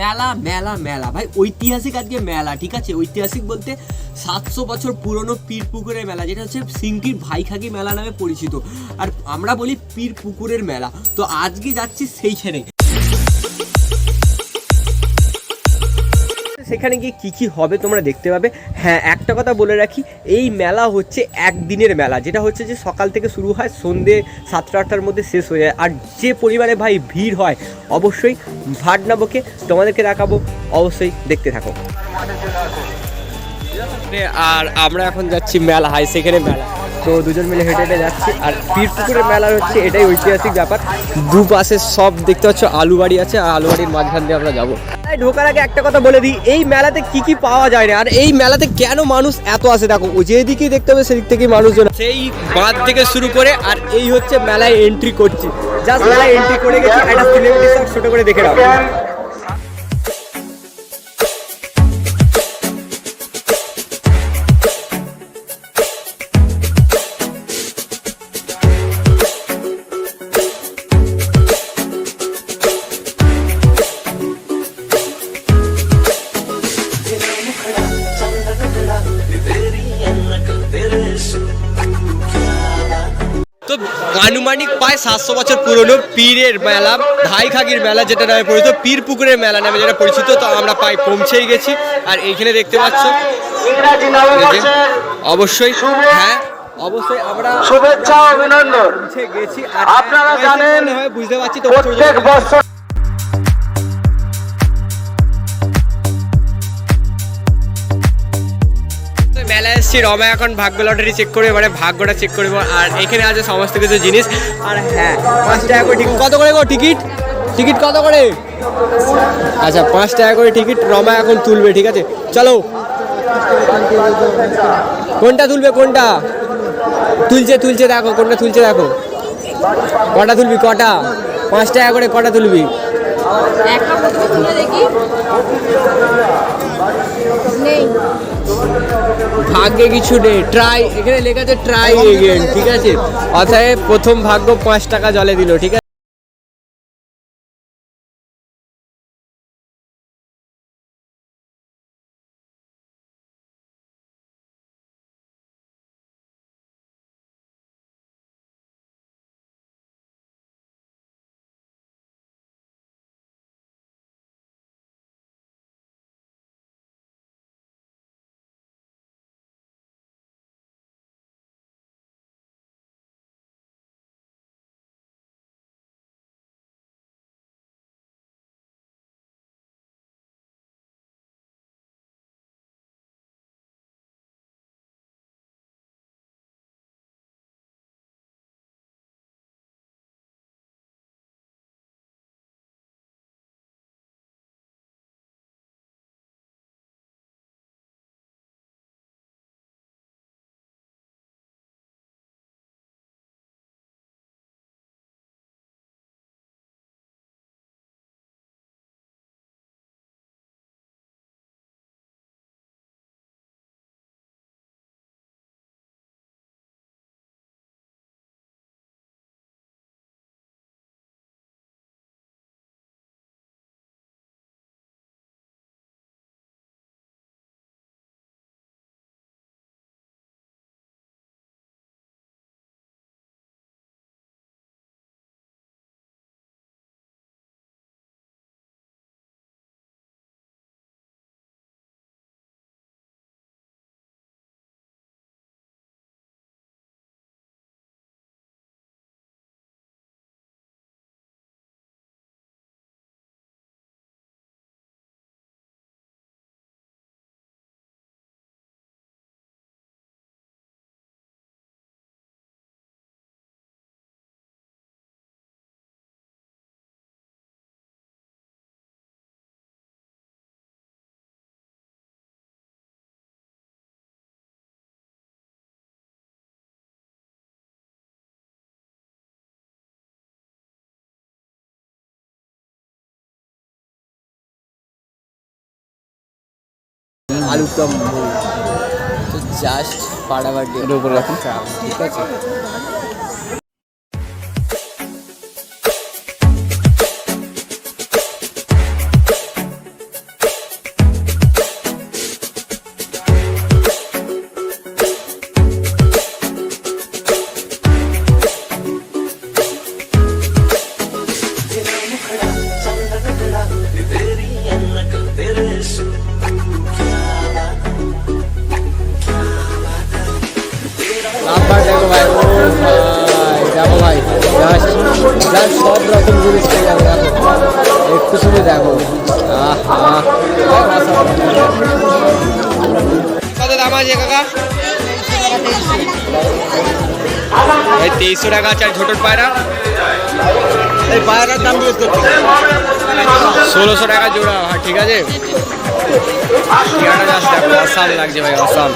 মেলা মেলা মেলা। ভাই, ঐতিহাসিক আজকে মেলা, ঠিক আছে? ঐতিহাসিক বলতে সাতশো বছর পুরনো পীর পুকুরের মেলা, যেটা হচ্ছে সিঙ্কির ভাইখাকি মেলা নামে পরিচিত। আর আমরা বলি পীর পুকুরের মেলা। তো আজকে যাচ্ছি সেইখানে। সেখানে গিয়ে কী কী হবে তোমরা দেখতে পাবে। হ্যাঁ একটা কথা বলে রাখি, এই মেলা হচ্ছে একদিনের মেলা, যেটা হচ্ছে যে সকাল থেকে শুরু হয়, সন্ধে সাতটা আটটার মধ্যে শেষ হয়ে যায়। আর যে পরিমাণে ভাই ভিড় হয়, অবশ্যই ভাটনাবকে তোমাদেরকে দেখাবো, অবশ্যই দেখতে থাকো। আর আমরা এখন যাচ্ছি মেলা হয় সেখানে মেলা। তো দুজন মিলে হেঁটে হেঁটে যাচ্ছি। আর পীরপুকুরের মেলা হচ্ছে এটাই ঐতিহাসিক ব্যাপার। দুপাশে সব দেখতে পাচ্ছ, আলু বাড়ি আছে আর আলু বাড়ির মাঝখান দিয়ে আমরা যাব। ঢোকার আগে একটা কথা বলে দিই, এই মেলাতে কি কি পাওয়া যায় না আর এই মেলাতে কেন মানুষ এত আসে? দেখো, ও যেদিকেই দেখতে হবে সেদিক থেকেই মানুষজন সেই বাঁধ থেকে শুরু করে, আর এই হচ্ছে মেলায় এন্ট্রি করছি। জাস্ট মেলায় এন্ট্রি করে গেছি, একটা ছোট করে দেখে রাখো তো আনুমানিক প্রায় সাতশো বছর পুরনো পীরের মেলা ধাই খাগির মেলা যেটা নামে পরিচিত পীর পুকুরের মেলা নামে যেটা পরিচিত তো আমরা প্রায় পৌঁছেই গেছি। আর এইখানে দেখতে পাচ্ছ অবশ্যই হ্যাঁ অবশ্যই আমরা শুভেচ্ছা অভিনন্দন। গেছি। আপনারা জানেন, বুঝতে পারছি তো প্রত্যেক বছর এসছি, রমা এখন ভাগ্য লটারি চেক করবে মানে ভাগ্যটা চেক করব আর এখানে আছে সমস্ত কিছু জিনিস। আর হ্যাঁ পাঁচ টাকা করে টিকিট কত করে গো টিকিট টিকিট কত করে? আচ্ছা পাঁচ টাকা করে টিকিট রমা এখন তুলবে, ঠিক আছে? চলো। কোনটা তুলবে, কোনটা? তুলছে তুলছে, দেখো, কোনটা তুলছে, দেখো। কটা তুলবি, কটা? পাঁচ টাকা করে কটা তুলবি? ভাগ্যে কিছু নেই। ট্রাই এখানে লেখা আছে ট্রাই এগেন ঠিক আছে? অতএব প্রথম ভাগ্য পাঁচ টাকা জলে দিল, ঠিক আছে? আলুর দম তো জাস্ট পাড়াবাড়ি উপরে রাখুন। ঠিক আছে। লাভবার দেখো ভাই ও ভাই দেখো ভাই জাস্ট সব রকম জিনিস পেয়ে যাবে দেখো একটু শুনে দেখো আহা কত দাম আছে কাকা এই তেইশশো টাকা আছে আর ছোটোর পায়রা এই পায়রার দাম জিজ্ঞেস করছি ষোলোশো টাকা জোড়া হ্যাঁ ঠিক আছে? ঠিকানা লাগছে ভাই অসাম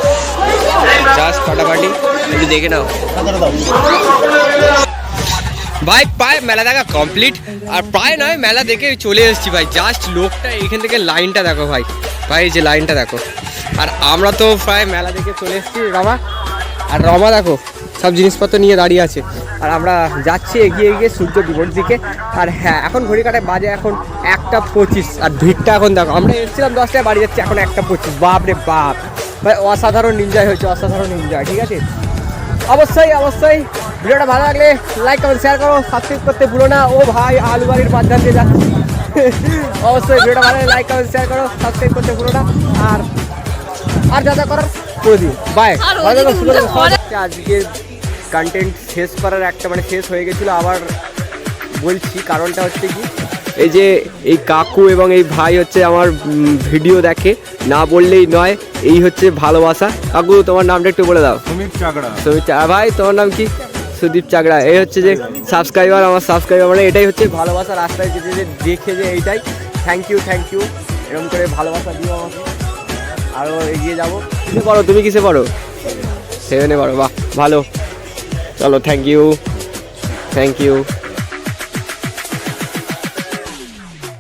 জাস্ট ফাটাফাটি একটু দেখে নাও ভাই, প্রায় মেলা দেখা কমপ্লিট আর প্রায় নয়, মেলা দেখে চলে এসেছি ভাই। জাস্ট লোকটা এইখান থেকে লাইনটা দেখো ভাই। ভাই যে লাইনটা দেখো। আর আমরা তো প্রায় মেলা দেখে চলে এসেছি রমা। আর রমা দেখো সব জিনিসপত্র নিয়ে দাঁড়িয়ে আছে। আর আমরা যাচ্ছি এগিয়ে এগিয়ে সূর্য ডুবোর দিকে। আর হ্যাঁ এখন ঘড়ি কাটায় বাজে এখন একটা পঁচিশ। আর ভিড়টা এখন দেখো আমরা এসেছিলাম দশটায় বাড়ি যাচ্ছি এখন একটা পঁচিশ। বাপ রে বাপ। ভাই অসাধারণ এনজয় হয়েছে অসাধারণ এনজয় ঠিক আছে? অবশ্যই অবশ্যই। ভিডিওটা ভালো লাগলে লাইক কমেন্ট শেয়ার করো। সাবস্ক্রাইব করতে ভুলো না। ও ভাই আলু বাড়ির মাঝখান দিয়ে যাচ্ছি। অবশ্যই ভিডিওটা ভালো লাগলে লাইক কমেন্ট শেয়ার করো। সাবস্ক্রাইব করতে ভুলো না। আর আর যা যা করার করে দিও। বাই ঘরে- আজকে কন্টেন্ট শেষ করার একটা মানে শেষ হয়ে গেছিল আবার বলছি কারণটা হচ্ছে কি এই যে এই কাকু এবং এই ভাই হচ্ছে আমার ভিডিও দেখে না বললেই নয় এই হচ্ছে ভালোবাসা। কাকু তোমার নামটা একটু বলে দাও। সুমিত সুদীপ চাকরা ভাই তোমার নাম কি? সুদীপ চাকরা এই হচ্ছে যে সাবস্ক্রাইবার আমার সাবস্ক্রাইবার মানে এটাই হচ্ছে ভালোবাসা রাস্তায় যেতে যে দেখে যে এইটাই। থ্যাংক ইউ থ্যাংক ইউ এরকম করে ভালোবাসা দিও আমাকে। আরও এগিয়ে যাব। কিসে পড়ো তুমি কিসে পড়ো সেভেনে বারো বাহ ভালো। চলো থ্যাংক ইউ থ্যাংক ইউ